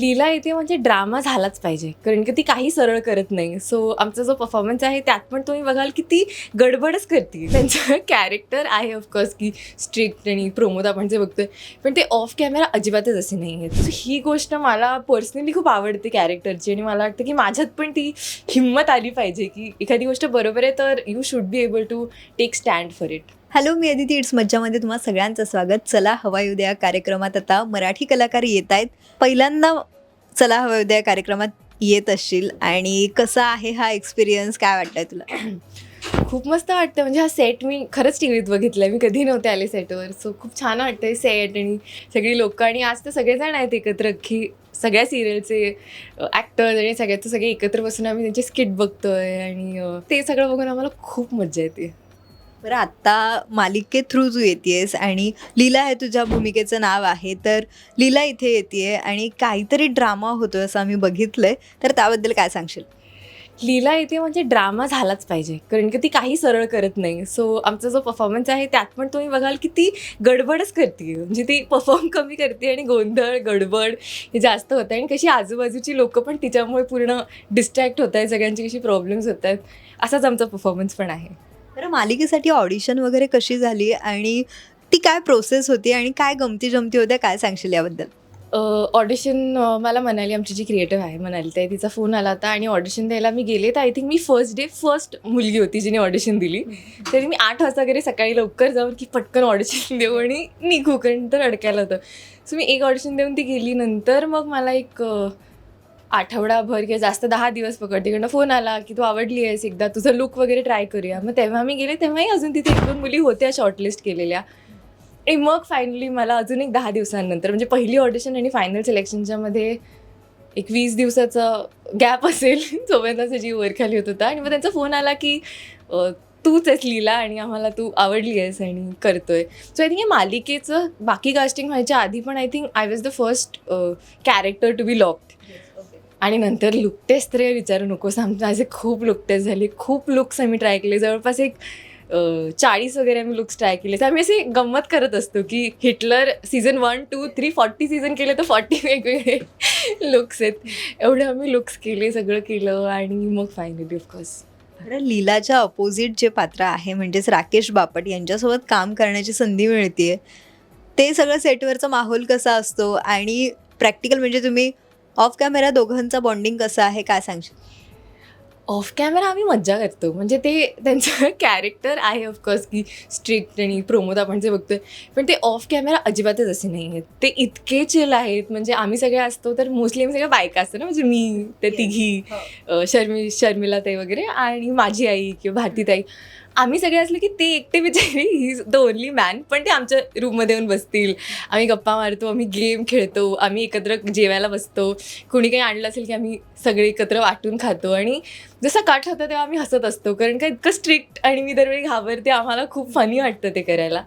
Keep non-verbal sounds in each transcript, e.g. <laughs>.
लीला येते म्हणजे ड्रामा झालाच पाहिजे. कारण की ती काही सरळ करत नाही. सो आमचा जो परफॉर्मन्स आहे त्यात पण तुम्ही बघाल की ती गडबडच करते. त्यांचं कॅरेक्टर आहे ऑफकोर्स की स्ट्रिक्ट आणि प्रोमोद आपण जे बघतोय. पण ते ऑफ कॅमेरा अजिबातच असे नाही आहेत. सो ही गोष्ट मला पर्सनली खूप आवडते कॅरेक्टरची आणि मला वाटतं की माझ्यात पण ती हिंमत आली पाहिजे की एखादी गोष्ट बरोबर आहे तर you should be able to take stand for it hello me Aditi it's मज्जामध्ये तुम्हाला सगळ्यांचं स्वागत. चला हवा येऊ द्या कार्यक्रमात. आता मराठी कलाकार येत आहेत. पहिल्यांदा चला हवा येऊ द्या कार्यक्रमात येत असशील. आणि कसा आहे हा एक्सपिरियन्स काय वाटतंय तुला? <clears throat> खूप मस्त वाटतं म्हणजे हा सेट मी खरंच टी व्हीत बघितला मी कधी नव्हते आले सेटवर सो खूप छान वाटतंय सेट आणि सगळी लोकं. आणि आज तर सगळेजण आहेत एकत्र. की सगळ्या सिरियलचे ॲक्टर्स आणि सगळ्याचं सगळे एकत्र बसून आम्ही त्यांचे स्किट बघतोय. आणि ते सगळं बघून आम्हाला खूप मजा येते. बरं आत्ता मालिके थ्रू तू येतेस आणि लीला हे तुझ्या भूमिकेचं नाव आहे तर लीला इथे येते आणि काहीतरी ड्रामा होतो असं आम्ही बघितलंय. तर त्याबद्दल काय सांगशील? लीला येते म्हणजे ड्रामा झालाच पाहिजे कारण की ती काही सरळ करत नाही. सो आमचा जो परफॉर्मन्स आहे त्यात पण तुम्ही बघाल की ती गडबडच करते. म्हणजे ती परफॉर्म कमी करते आणि गोंधळ गडबड हे जास्त होतं आणि कशी आजूबाजूची लोकं पण तिच्यामुळे पूर्ण डिस्ट्रॅक्ट होत आहेत सगळ्यांची कशी प्रॉब्लेम्स होत आहेत असाच आमचा परफॉर्मन्स पण आहे. बरं मालिकेसाठी ऑडिशन वगैरे कशी झाली आणि ती काय प्रोसेस होती आणि काय गमती जमती होत्या काय सांगशील याबद्दल? ऑडिशन मला मनाली आमची जी क्रिएटिव्ह आहे मनाली ताई तिचा फोन आला होता आणि ऑडिशन द्यायला मी गेले तर आय थिंक मी फर्स्ट डे फर्स्ट मुलगी होती जिने ऑडिशन दिली. तरी मी आठ वाजता वगैरे सकाळी लवकर जाऊन की पटकन ऑडिशन <laughs> देऊ आणि निघू कारण तर अडकायला होतं. सो मी एक ऑडिशन देऊन ती गेली. नंतर मग मला एक आठवडाभर किंवा जास्त दहा दिवस पकड तिकडनं फोन आला की तू आवडली आहेस एकदा तुझं लुक वगैरे ट्राय करूया. मग तेव्हा मी गेले तेव्हाही अजून तिथे एक दोन मुली होत्या शॉर्टलिस्ट केलेल्या. आणि मग फायनली मला अजून एक दहा दिवसांनंतर म्हणजे पहिली ऑडिशन आणि फायनल सिलेक्शनच्या मध्ये एक वीस दिवसाचं गॅप असेल <laughs> जोपर्यंत जीव वरखाली होत होता. आणि मग त्यांचा फोन आला की तूच आहेस लिहिला आणि आम्हाला तू आवडली आहेस आणि करतोय. सो आय थिंक या मालिकेचं बाकी कास्टिंग व्हायच्या आधी पण I think I was the first character to be lock आणि नंतर लुक टेस्ट विचारू नकोस. आमचे असे खूप लुक झाले. खूप लुक्स आम्ही ट्राय केले. जवळपास एक चाळीस वगैरे आम्ही लुक्स ट्राय केले. तर आम्ही असे गंमत करत असतो की Hitler season one two three forty season केले तर फॉर्टी वेगवेगळे लुक्स आहेत. एवढे आम्ही लुक्स केले सगळं केलं आणि मग फायनली ऑफकोर्स लीलाच्या अपोजिट जे पात्र आहे म्हणजेच राकेश बापट यांच्यासोबत काम करण्याची संधी मिळते ते सगळं सेटवरचा माहोल कसा असतो आणि प्रॅक्टिकल म्हणजे तुम्ही ऑफ कॅमेरा दोघांचा बॉन्डिंग कसं आहे? काय सांगशील? ऑफ कॅमेरा आम्ही मज्जा करतो. म्हणजे ते त्यांचं <laughs> कॅरेक्टर आहे ऑफकोर्स की स्ट्रिक्ट आणि प्रमोद आपण जे बघतोय. पण ते ऑफ कॅमेरा अजिबातच असे नाही आहेत ते इतके चिल आहेत. म्हणजे आम्ही सगळे असतो तर मोस्टली आम्ही सगळ्या बायका असतो ना. म्हणजे मी ते. तिघी अ, शर्मी शर्मिला ताई वगैरे आणि माझी आई किंवा भारती ताई आम्ही सगळे असले की ते एकटे बिचारी ही द ओनली मॅन पण ते आमच्या रूममध्ये येऊन बसतील. आम्ही गप्पा मारतो आम्ही गेम खेळतो आम्ही एकत्र जेवायला बसतो. कोणी काही आणलं असेल की आम्ही सगळे एकत्र वाटून खातो. आणि जसं काठ होतं तेव्हा आम्ही हसत असतो. कारण का इतकं स्ट्रिक्ट आणि मी दरवेळी घाबरते. आम्हाला खूप फनी वाटतं ते करायला.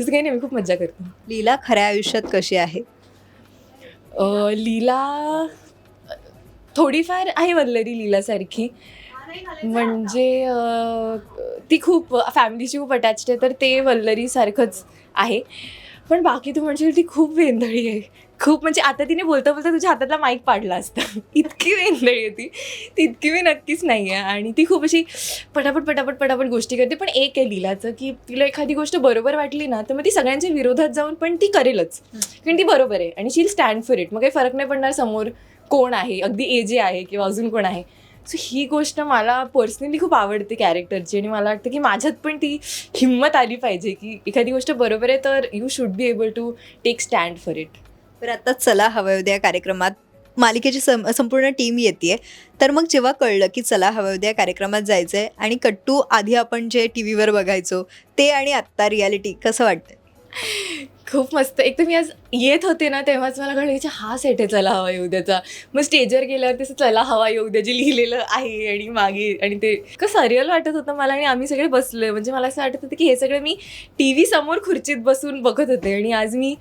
तसं काही नाही मी खूप मजा करतो. लीला खऱ्या आयुष्यात कशी आहे? लीला थोडीफार आहे वल्लरी लीलासारखी. म्हणजे ती खूप फॅमिलीशी खूप अटॅच्ड आहे तर ते वल्लरीसारखंच आहे. पण बाकी तू म्हणशील ती खूप वेंधळी आहे. खूप म्हणजे आता तिने बोलता बोलता तुझ्या हातातला माईक पाडला असता. <laughs> इतकी वेंधळी आहे ती. ती इतकी मी नक्कीच नाही आहे आणि ती खूप अशी पटापट पटापट पटापट गोष्टी करते. पण एक आहे लीलाचं की तिला एखादी गोष्ट बरोबर वाटली ना तर मग ती सगळ्यांच्या विरोधात जाऊन पण ती करेलच. कारण ती बरोबर आहे आणि शील स्टँड फॉर इट. मग काही फरक नाही पडणार समोर कोण आहे अगदी एजे आहे किंवा अजून कोण आहे. सो ही गोष्ट मला पर्सनली खूप आवडते कॅरेक्टरची आणि मला वाटतं की माझ्यात पण ती हिंमत आली पाहिजे की एखादी गोष्ट बरोबर आहे तर you should be able to take stand for it तर आता चला हवं उद्या कार्यक्रमात मालिकेची सं संपूर्ण टीम येते तर मग जेव्हा कळलं की चला हवं उद्या कार्यक्रमात जायचं आहे आणि कट्टू आधी आपण जे टी व्हीवर बघायचो ते आणि आत्ता रियालिटी कसं वाटतं खूप मस्त. एक तर मी आज येत होते ना तेव्हाच मला कळलं की हा सेट आहे चला हवा येऊ द्याचा. मग स्टेजवर गेल्यावर तसं चला हवा येऊ द्या जे लिहिलेलं आहे आणि मागे आणि ते. कसं सरियल वाटत होतं मला आणि आम्ही सगळे बसलोय. म्हणजे मला असं वाटत होतं की हे सगळं मी टी व्ही समोर खुर्चीत बसून बघत होते आणि आज मी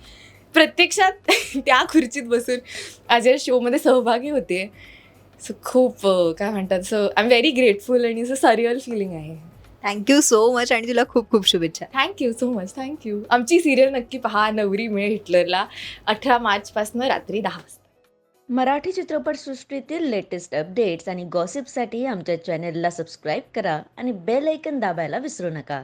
प्रत्यक्षात <laughs> त्या खुर्चीत बसून आज या शोमध्ये सहभागी होते. सो खूप काय म्हणतात so I am very grateful आणि असं सरियल फिलिंग आहे. थँक्यू सो मच आणि तुला खूप खूप शुभेच्छा. Thank you so much thank you आमची सिरियल नक्की पहा. नवरी मिळे हिटलरला अठरा मार्चपासून रात्री दहा वाजता. मराठी चित्रपटसृष्टीतील लेटेस्ट अपडेट्स आणि गॉसिपसाठी आमच्या चॅनेलला सबस्क्राईब करा आणि बेल ऐकन दाबायला विसरू नका.